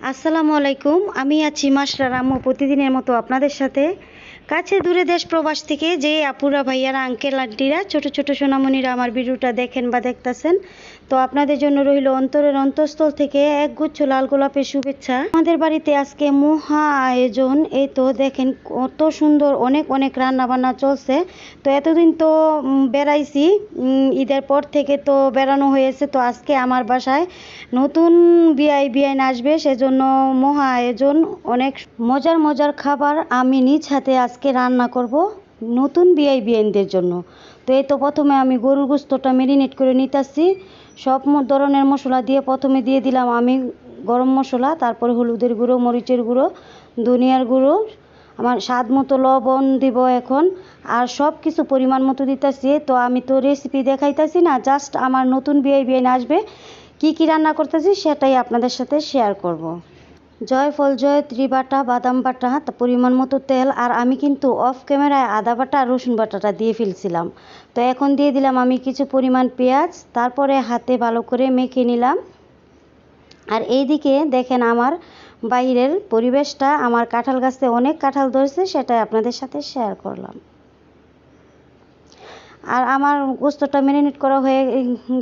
আসসালামু আলাইকুম। আমি আছি মাসরা রাম্য প্রতিদিনের মতো আপনাদের সাথে। কাছে দূরে দেশ প্রবাস থেকে যে আপুরা ভাইয়ারা আঙ্কেল আন্টিরা ছোট ছোট সোনামণিরা আমার ভিডিওটা দেখেন বা দেখতাছেন। তো আপনাদের জন্য রইল অন্তরের অন্তঃস্থল থেকে একগুচ্ছ লাল গোলাপের শুভেচ্ছা। আমাদের বাড়িতে আজকে মহা আয়োজন। এই তো দেখেন কত সুন্দর অনেক অনেক রান্না বান্না চলছে। তো এতদিন তো বেড়াইছি। ঈদের পর থেকে তো বেড়ানো হয়েছে। তো আজকে আমার বাসায় নতুন বিআই, বিআইন আসবে। সেজন্য মহা আয়োজন। অনেক মজার মজার খাবার আমি নিজ হাতে আজকে রান্না করব নতুন বিআই বিআইনদের জন্য। তো এই তো প্রথমে আমি গরুর গোস্তটা মেরিনেট করে নিতেছি। সব ধরনের মশলা দিয়ে প্রথমে দিয়ে দিলাম আমি গরম মশলা, তারপরে হলুদের গুঁড়ো, মরিচের গুঁড়ো, ধনিয়ার গুঁড়ো, আমার স্বাদ মতো লবণ দিব এখন, আর সব কিছু পরিমাণ মতো দিতেছি। তো আমি তো রেসিপি দেখাইতেছি না জাস্ট আমার নতুন বিয়ে বিয়ে আসবে। কি কি রান্না করতেছি সেটাই আপনাদের সাথে শেয়ার করব। জয়ফল জয়ত্রী বাটা বাদাম বাটা পরিমাণ মতো তেল, আর আমি কিন্তু অফ ক্যামেরায় আদা বাটা আর রসুন বাটাটা দিয়ে ফেলছিলাম। তো এখন দিয়ে দিলাম আমি কিছু পরিমাণ পেঁয়াজ, তারপরে হাতে ভালো করে মেখে নিলাম। আর এইদিকে দেখেন আমার বাইরের পরিবেশটা, আমার কাঁঠাল গাছে অনেক কাঁঠাল ধরেছে, সেটাই আপনাদের সাথে শেয়ার করলাম। আর আমার গোস্তটা ম্যারিনেট করা হয়ে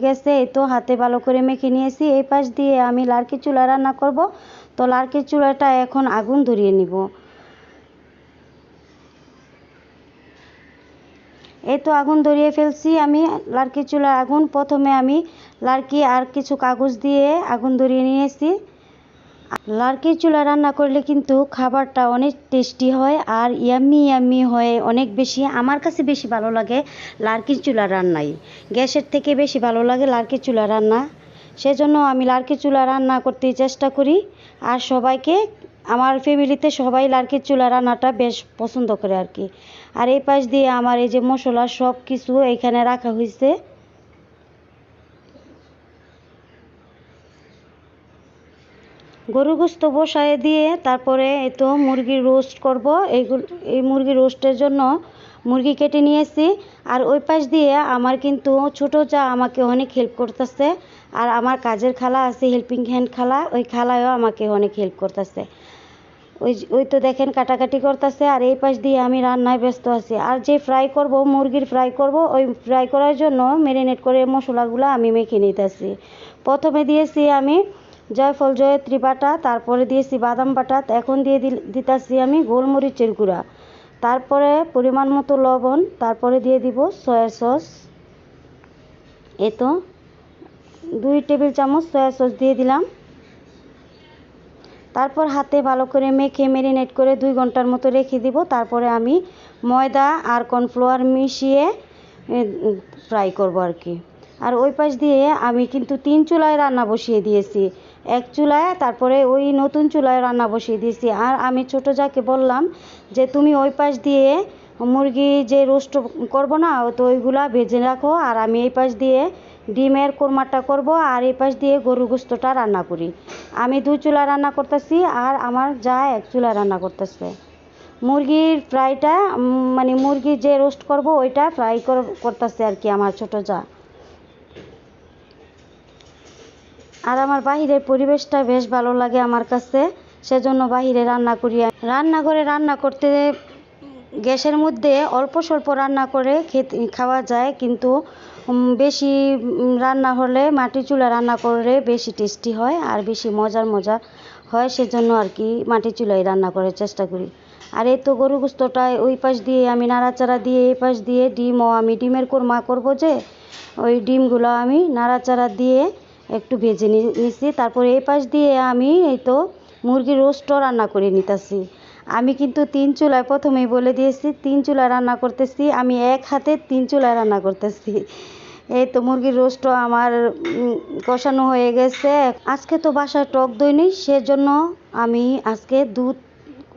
গেছে, এই তো হাতে ভালো করে মেখে নিয়েছি। এই পাশ দিয়ে আমি লার্কি চুলা রান্না করব। তো লার্কি চুলাটা এখন আগুন ধরিয়ে নিব। এই তো আগুন ধরিয়ে ফেলছি আমি, লার্কি চুলার আগুন। প্রথমে আমি লার্কি আর কিছু কাগজ দিয়ে আগুন ধরিয়ে নিয়েছি। লার্কি চুলা রান্না করলে কিন্তু খাবারটা অনেক টেস্টি হয় আর ইয়াম্মি ইয়াম্মি হয় অনেক বেশি। আমার কাছে বেশি ভালো লাগে লার্কির চুলা রান্নাই। গ্যাসের থেকে বেশি ভালো লাগে লার্কি চুলা রান্না। সেজন্য আমি লার্কি চুলা রান্না করতে চেষ্টা করি। আর সবাইকে, আমার ফ্যামিলিতে সবাই লার্কির চুলা রান্নাটা বেশ পছন্দ করে আর কি আর এই পাশ দিয়ে আমার এই যে মশলা সব কিছু এখানে রাখা হয়েছে গরু গোস্ত বসায় দিয়ে তারপরে এই তো মুরগির রোস্ট করব। এইগুলো এই মুরগির রোস্টের জন্য মুরগি কেটে নিয়েছি আর ওই পাশ দিয়ে আমার কিন্তু ছোট যা আমাকে অনেক হেল্প করতেছে। আর আমার কাজের খালা আছে হেল্পিং হ্যান্ড খালা, ওই খালায়ও আমাকে অনেক হেল্প করতেছে। ওই ওই তো দেখেন কাটাকাটি করতেছে। আর এই পাশ দিয়ে আমি রান্নায় ব্যস্ত আছি। আর যে ফ্রাই করব, মুরগির ফ্রাই করব, ওই ফ্রাই করার জন্য ম্যারিনেট করে মশলাগুলো আমি মেখে নিতেছি। প্রথমে দিয়েছি আমি জয়ফল, জয়ত্রী বাটা, তারপরে দিয়েছি বাদাম বাটা। এখন দিয়ে দিতেছি আমি গোলমরিচের গুঁড়া। তারপরে পরিমাণ মতো লবণ, তারপরে দিয়ে দিব সয়া সস। এ তো দুই টেবিল চামচ সয়া সস দিয়ে দিলাম। তারপর হাতে ভালো করে মেখে মেরিনেট করে দুই ঘণ্টার মতো রেখে দিব। তারপরে আমি ময়দা আর কর্নফ্লাওয়ার মিশিয়ে ফ্রাই করব আর কি। আর ওই পাশ দিয়ে আমি কিন্তু তিন চুলায় রান্না বসিয়ে দিয়েছি। এক চুলায়, তারপরে ওই নতুন চুলায় রান্না বসিয়ে দিয়েছি। আর আমি ছোটো যাকে বললাম যে, তুমি ওই পাশ দিয়ে মুরগি যে রোস্ট করব না, তো ওইগুলা ভেজে রাখো। আর আমি এই পাশ দিয়ে ডিমের কোরমাটা করব, আর এই পাশ দিয়ে গরুর গোস্তটা রান্না করি। আমি দুই চুলা রান্না করতেছি, আর আমার যা এক চুলা রান্না করতেছে। মুরগির ফ্রাইটা মানে মুরগি যে রোস্ট করব, ওইটা ফ্রাই করতেছে আর কি আমার ছোট যা। আর আমার বাহিরের পরিবেশটা বেশ ভালো লাগে আমার কাছে। সেজন্য বাহিরে রান্না করি। রান্নাঘরে রান্না করতে গ্যাসের মধ্যে অল্প স্বল্প রান্না করে খেতে, খাওয়া যায়, কিন্তু বেশি রান্না হলে মাটি চুলা রান্না করলে বেশি টেস্টি হয় আর বেশি মজার মজার হয়, সেজন্য আর কি মাটি চুলায় রান্না করার চেষ্টা করি। আর এই তো গরু গোস্তটা ওই পাশ দিয়ে আমি নাড়াচাড়া দিয়ে এই পাশ দিয়ে ডিমও আমি ডিমের কোরমা করব যে, ওই ডিমগুলো আমি নাড়াচাড়া দিয়ে একটু ভেজে নি- নিছি, তারপরে এই পাশ দিয়ে আমি এই তো মুরগির রোস্টও রান্না করে নিতেছি। আমি কিন্তু তিন চুলায় প্রথমেই বলে দিয়েছি, তিন চুলায় রান্না করতেছি, আমি এক হাতে তিন চুলায় রান্না করতেছি। এই তো মুরগির রোস্টও আমার কষানো হয়ে গেছে। আজকে তো বাসায় টক দই নেই, সেজন্য আমি আজকে দুধ,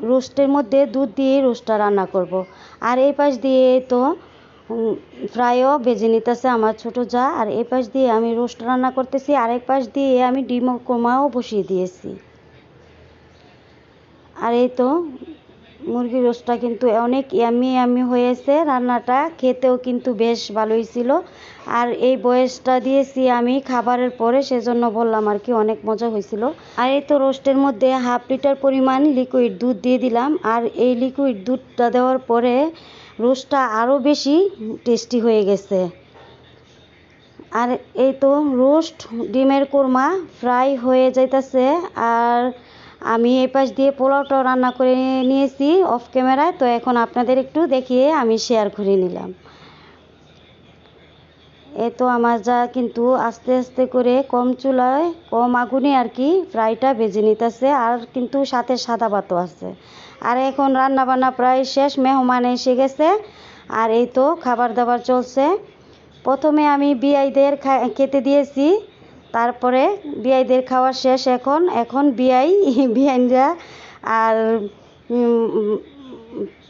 রোস্টের মধ্যে দুধ দিয়ে রোস্টটা রান্না করব। আর এই পাশ দিয়ে তো ফ্রাইও ভেজে নিতেছে আমার ছোট যা, আর এই পাশ দিয়ে আমি রোস্ট রান্না করতেছি, আর এক পাশ দিয়ে আমি ডিম কোমাও বসিয়ে দিয়েছি। আর এই তো মুরগির রোস্টটা কিন্তু অনেক ইয়ামি ইয়ামি হয়েছে, রান্নাটা খেতেও কিন্তু বেশ ভালোই ছিল। আর এই বয়সটা দিয়েছি আমি খাবারের পরে, সেজন্য বললাম আর কি অনেক মজা হয়েছিল। আর এই তো রোস্টের মধ্যে হাফ লিটার পরিমাণ লিকুইড দুধ দিয়ে দিলাম, আর এই লিকুইড দুধটা দেওয়ার পরে রোস্টটা আরও বেশি টেস্টি হয়ে গেছে। আর এই তো রোস্ট, ডিমের কোরমা ফ্রাই হয়ে যাইতেছে। আর আমি এই পাশ দিয়ে পোলাওটাও রান্না করে নিয়েছি অফ ক্যামেরায়। তো এখন আপনাদের একটু দেখিয়ে আমি শেয়ার করে নিলাম। এই তো আমার যা কিন্তু আস্তে আস্তে করে কম চুলায়, কম আগুনে আর কি ফ্রাইটা ভেজে নিতেছে আর কিন্তু সাথে সাদা ভাতও আছে। আর এখন রান্না বান্না প্রায় শেষ, মেহমান এসে গেছে আর এই তো খাবার দাবার চলছে। প্রথমে আমি বিআইদের খেতে দিয়েছি, তারপরে বিআইদের খাওয়া শেষ এখন এখন বিআই বিআইনরা আর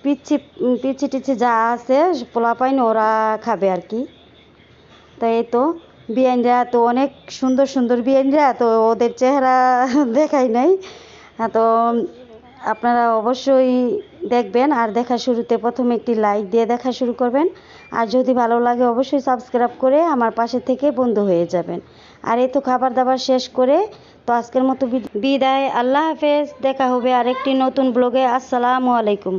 পিচ্ছি পিচ্ছি টিচ্ছি যা আছে পোলাপাইন ওরা খাবে আর কি। তো এই তো বিয়ানরা তো অনেক সুন্দর সুন্দর বিয়ানরা তো ওদের চেহারা দেখাই নাই। তো আপনারা অবশ্যই দেখবেন আর দেখা শুরুতে প্রথমে একটি লাইক দিয়ে দেখা শুরু করবেন। আর যদি ভালো লাগে অবশ্যই সাবস্ক্রাইব করে আমার পাশে থেকে বন্ধু হয়ে যাবেন। আর এই তো খাবার দাবার শেষ করে তো আজকের মতো বিদ- বিদায়, আল্লাহ হাফেজ। দেখা হবে আরেকটি নতুন ব্লগে। আসসালামু আলাইকুম।